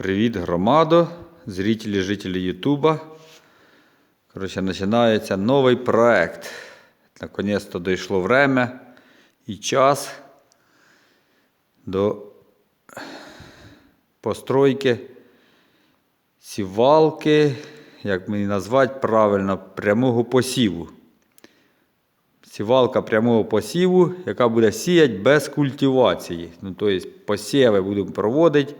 Привіт, громадо, зрителі, жителі Ютуба. Коротше, починається новий проект. Наконець-то дійшло время і час до постройки сівалки, як мені назвати правильно, прямого посіву. Сівалка прямого посіву, яка буде сіяти без культивації. Ну, тобто посіви будемо проводити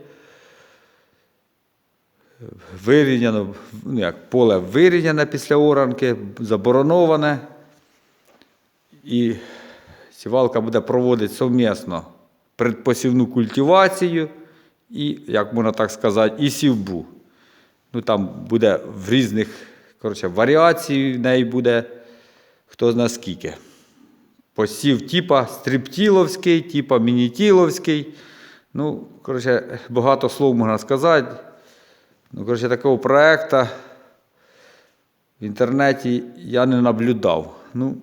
вирівняно, ну як поле вирівняне після оранки, забороноване. І сівалка буде проводити совмісно предпосівну культивацію і, як можна так сказати, і сівбу. Ну, там буде в різних коротше, варіацій в неї буде хто зна скільки. Посів типа стриптіловський, типа мінітіловський. Ну, коротше, багато слов можна сказати. Ну, коротше, такого проекту в інтернеті я не наблюдав. Ну,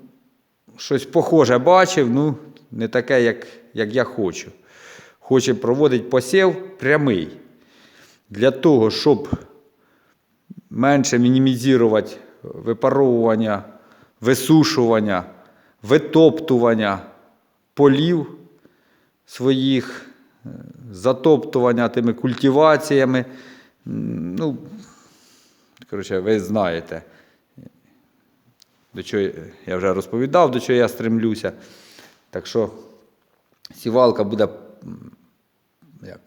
щось похоже бачив, ну, не таке, як, як я хочу. Хоче проводити посів прямий. Для того, щоб менше мінімізувати випаровування, висушування, витоптування полів своїх, е, затоптування тими культиваціями. Ну, коротше, ви знаєте, до чого я вже розповідав, до чого я стремлюся. Так що сівалка буде як,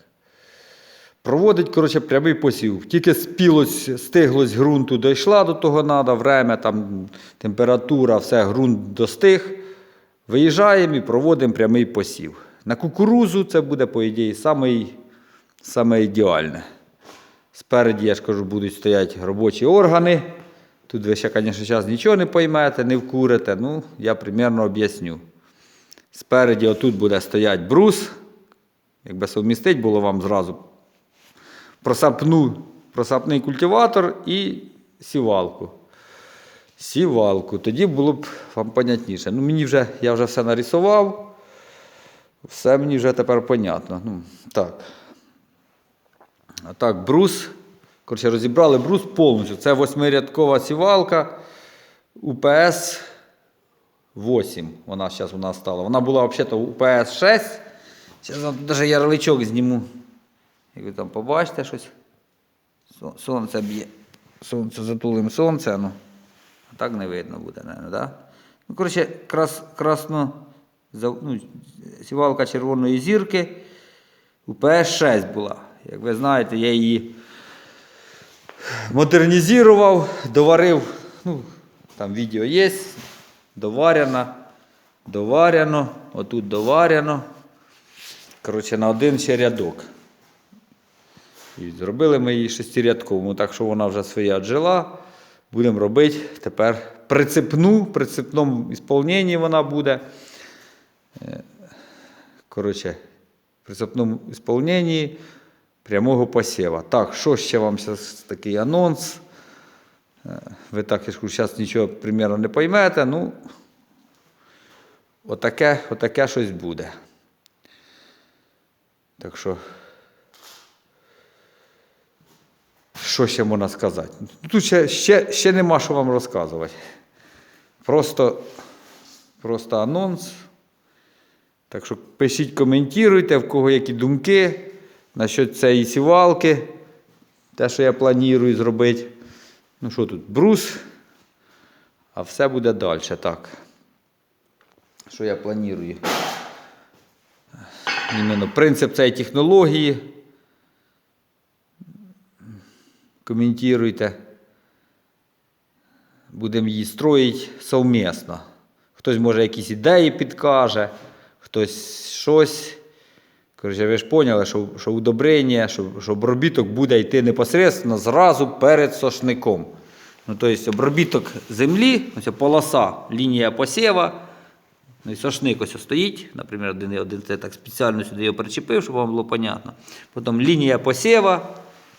проводить коротше, прямий посів. Тільки спілость, стиглость ґрунту дійшла до того надо, время, там, температура, все, ґрунт достиг. Виїжджаємо і проводимо прямий посів. На кукурузу це буде, по ідеї, саме, саме ідеальне. Спереді, я ж кажу, будуть стояти робочі органи. Тут ви ще, звісно, зараз нічого не поймете, не вкурите. Ну, я примерно об'ясню. Спереді отут буде стояти брус. Якби совмістить було вам зразу просапну, просапний культиватор і сівалку. Сівалку. Тоді було б вам понятніше. Ну, мені вже, я вже все нарисував. Все мені вже тепер понятно. Ну, так. Так, брус. Коротше, розібрали брус повністю. Це восьмирядкова сівалка УПС 8. Вона зараз у нас стала. Вона була взагалі УПС 6. Зараз навіть ярличок зніму. Як ви там побачите щось. Сонце б'є. Сонце затулим сонце. Ну. А так не видно буде, мабуть, да? Ну, коротше, крас, красно, ну, сівалка червоної зірки. УПС 6 була. Як ви знаєте, я її модернізував, доварив. Ну, там відео є. Доварено, доварено, отут доварено. Коротше, на один ще рядок. І зробили ми її шестирядкову, так що вона вже своя джела. Будемо робити тепер прицепну, прицепному ісполненні вона буде. Е, Коротше, в прицепному ісполненні прямого посіва. Так, що ще вам зараз такий анонс? Е, Ви так, я ж зараз нічого примірно не поймете. Ну, отаке, отаке щось буде. Так що. Що ще можна сказати? Тут ще, ще, ще нема що вам розказувати. Просто, просто анонс. Так що пишіть, коментуйте, в кого які думки насчет цієї сівалки. Те, що я планую зробити. Ну що тут, брус, а все буде далі. Так. Що я планую? Іменно принцип цієї технології. коментуйте. Будемо її строїти совмісно. Хтось може якісь ідеї підкаже, хтось щось. Коротше, ви ж поняли, що, що удобрення, що, що обробіток буде йти непосередньо зразу перед сошником. Ну, тобто обробіток землі, ось полоса, лінія посіва. Ну, і сошник ось стоїть, наприклад, один, один це так спеціально сюди його причепив, щоб вам було понятно. Потім лінія посіва,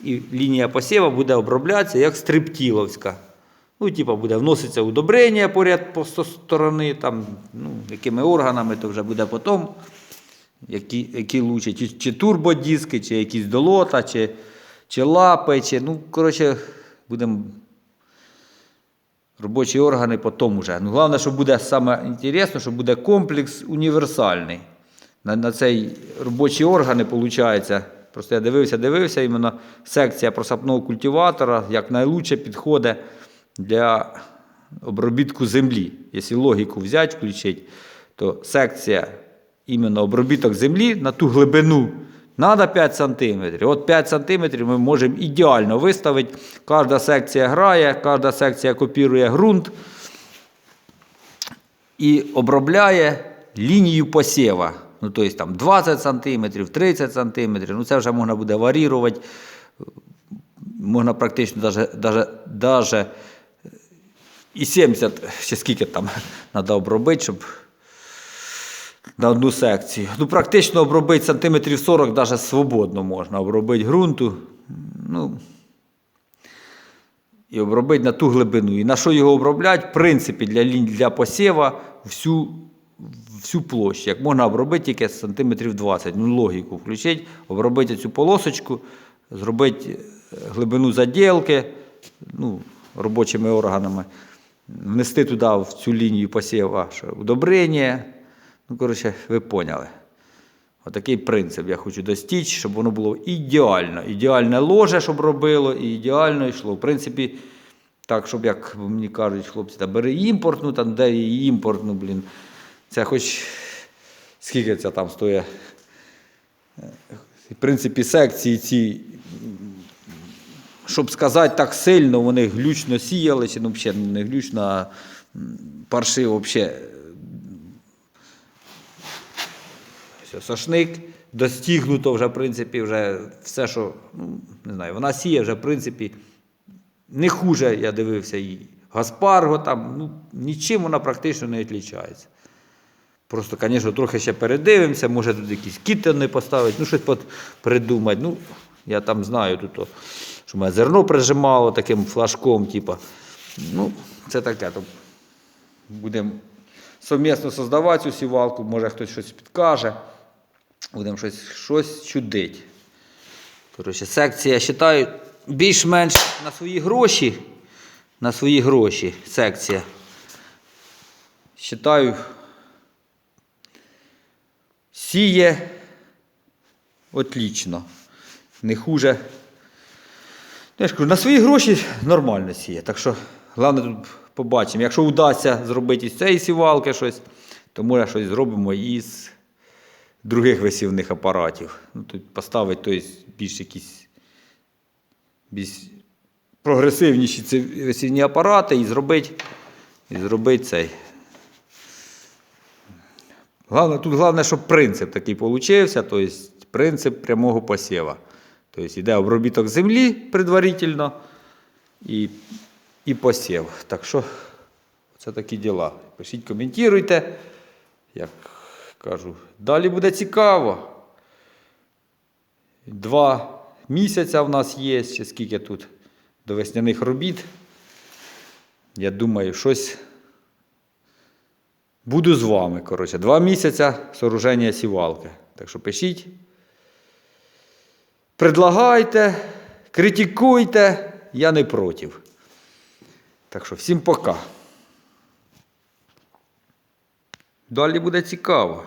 і лінія посіва буде оброблятися як стриптіловська. Ну, типа буде вноситься удобрення поряд по сторони, там, ну, якими органами, то вже буде потім. Які, які лучше, чи, чи турбодиски, чи якісь долота, чи, пчела пече. Ну, коротше, будемо робочі органи потім уже. Ну, головне, що буде саме інтересно, що буде комплекс універсальний. На, на цей робочі органи, виходить, просто я дивився, дивився, іменно секція просапного культиватора як найлучше підходить для обробітку землі. Якщо логіку взяти, включити, то секція іменно обробіток землі на ту глибину треба 5 см. От 5 см ми можемо ідеально виставити. Кожна секція грає, кожна секція копірує ґрунт і обробляє лінію посєва. Ну, тобто там 20 см, 30 см, ну це вже можна буде варірувати. Можна практично даже і 70, чи скільки там треба обробити, щоб на одну секцію. Ну, практично обробити сантиметрів 40 навіть свободно можна обробити ґрунту. Ну, і обробити на ту глибину. І на що його обробляти? В принципі, для, для посєва всю, всю площу. Як можна обробити тільки сантиметрів 20. Ну, логіку включити, обробити цю полосочку, зробити е, глибину заділки ну, робочими органами, внести туди в цю лінію посєва що удобрення. Ну, коротше, ви поняли. Отакий принцип я хочу достичь, щоб воно було ідеально. Ідеальне ложе, щоб робило, і ідеально йшло. В принципі, так, щоб, як мені кажуть, хлопці, та бери імпортну, там де і імпортну, блін. Це хоч скільки це там стоїть. В принципі, секції ці, щоб сказати так сильно, вони глючно сіяли, чи ну, взагалі не глючно, а парши взагалі все, сошник достигнуто вже, в принципі, вже все, що, ну, не знаю, вона сіє вже, в принципі, не хуже, я дивився, і Гаспарго там, ну, нічим вона практично не відлічається. Просто, звісно, трохи ще передивимося, може тут якісь кіти не поставити, ну щось придумати. Ну, я там знаю, тут, що мене зерно прижимало таким флажком, типу. Ну, це таке. То будемо совмісно создавати цю сівалку, може хтось щось підкаже. Будемо щось, щось чудити. Коротше, секція, я вважаю, більш-менш на свої гроші. На свої гроші секція. Вважаю, сіє отлично. Не хуже. Я ж кажу, на свої гроші нормально сіє. Так що, головне тут побачимо. Якщо вдасться зробити із цієї сівалки щось, то може щось зробимо із других висівних апаратів. Ну, тут поставити тобто, більш якісь більш прогресивніші ці висівні апарати і зробити, і зробити цей. Головне, тут головне, щоб принцип такий получився, тобто принцип прямого посєва. Тобто йде обробіток землі предварительно і, і посів. Так що це такі діла. Пишіть, коментуйте. Як кажу, далі буде цікаво. Два місяця в нас є, ще скільки тут до весняних робіт. Я думаю, щось буду з вами. Коротше, два місяця сооруження сівалки. Так що пишіть. Предлагайте, критикуйте, я не проти. Так що всім пока. Далі буде цікаво.